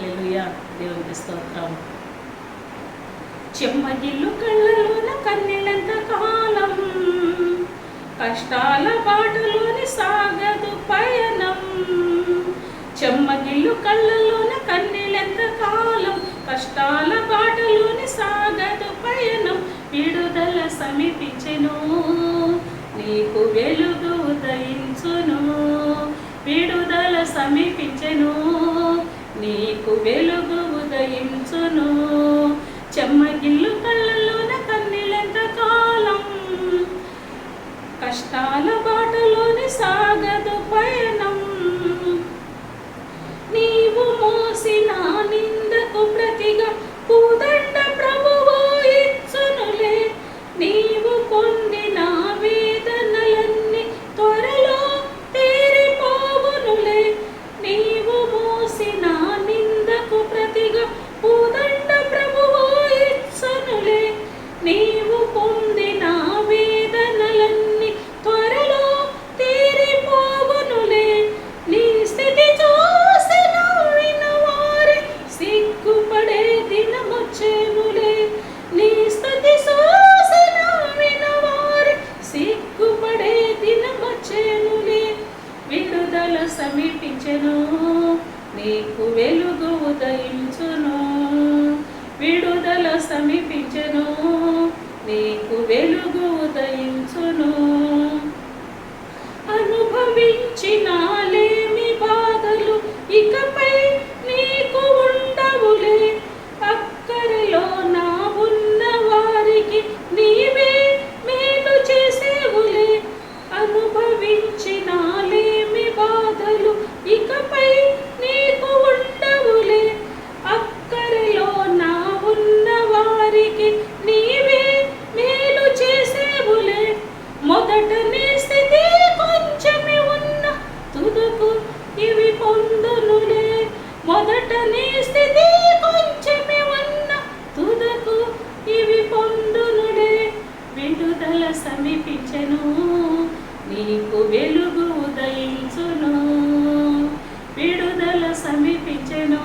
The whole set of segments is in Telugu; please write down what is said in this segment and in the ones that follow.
హల్లెలూయా. దేవునికి స్తోత్రం. చెమ్మగిల్లు కళ్ళలోన కన్నెలంత కాలం కష్టాల బాటలోని సాగదు పయనం. చెమ్మగిల్లు కళ్ళలోన కన్నెలంత కాలం కష్టాల బాటలోని సాగదు పయనం. విడుదల సమీపించెను నీకు వెలుగు దయించును విడుదల సమీపించెను చాలా నీకు వెలుగు ఉదయించును విడుదల సమీపించెను. నీకు వెలుగు ఉదయించును. అనుభవించు మొదట నీ స్థితి కొంచెమే ఉన్న తుదకు ఇవి పొందునులే. మొదట నీ స్థితి కొంచెమే ఉన్న తుదకు ఇవి పొందునులే. విడుదల సమీపించను నీకు వెలుగు ఉదయించును. విడుదల సమీపించను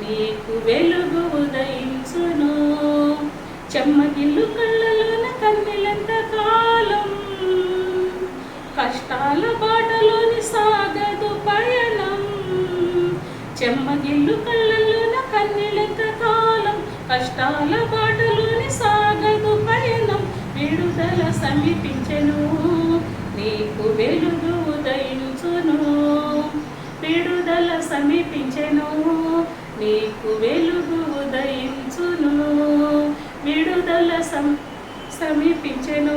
నీకు వెలుగు ఉదయించును. చెమ్మగిల్లు అలబాటలోని సాగదు పయనం. చెమ్మగిల్లు కళ్ళలోన కన్నెలెంత కాలం కష్టాల బాటలోని సాగదు పయనం. విడుదల సమీపించెను నీకు వెలుగు ఉదయించును. విడుదల సమీపించెను నీకు వెలుగు ఉదయించును. విడుదల సం సమీపించెను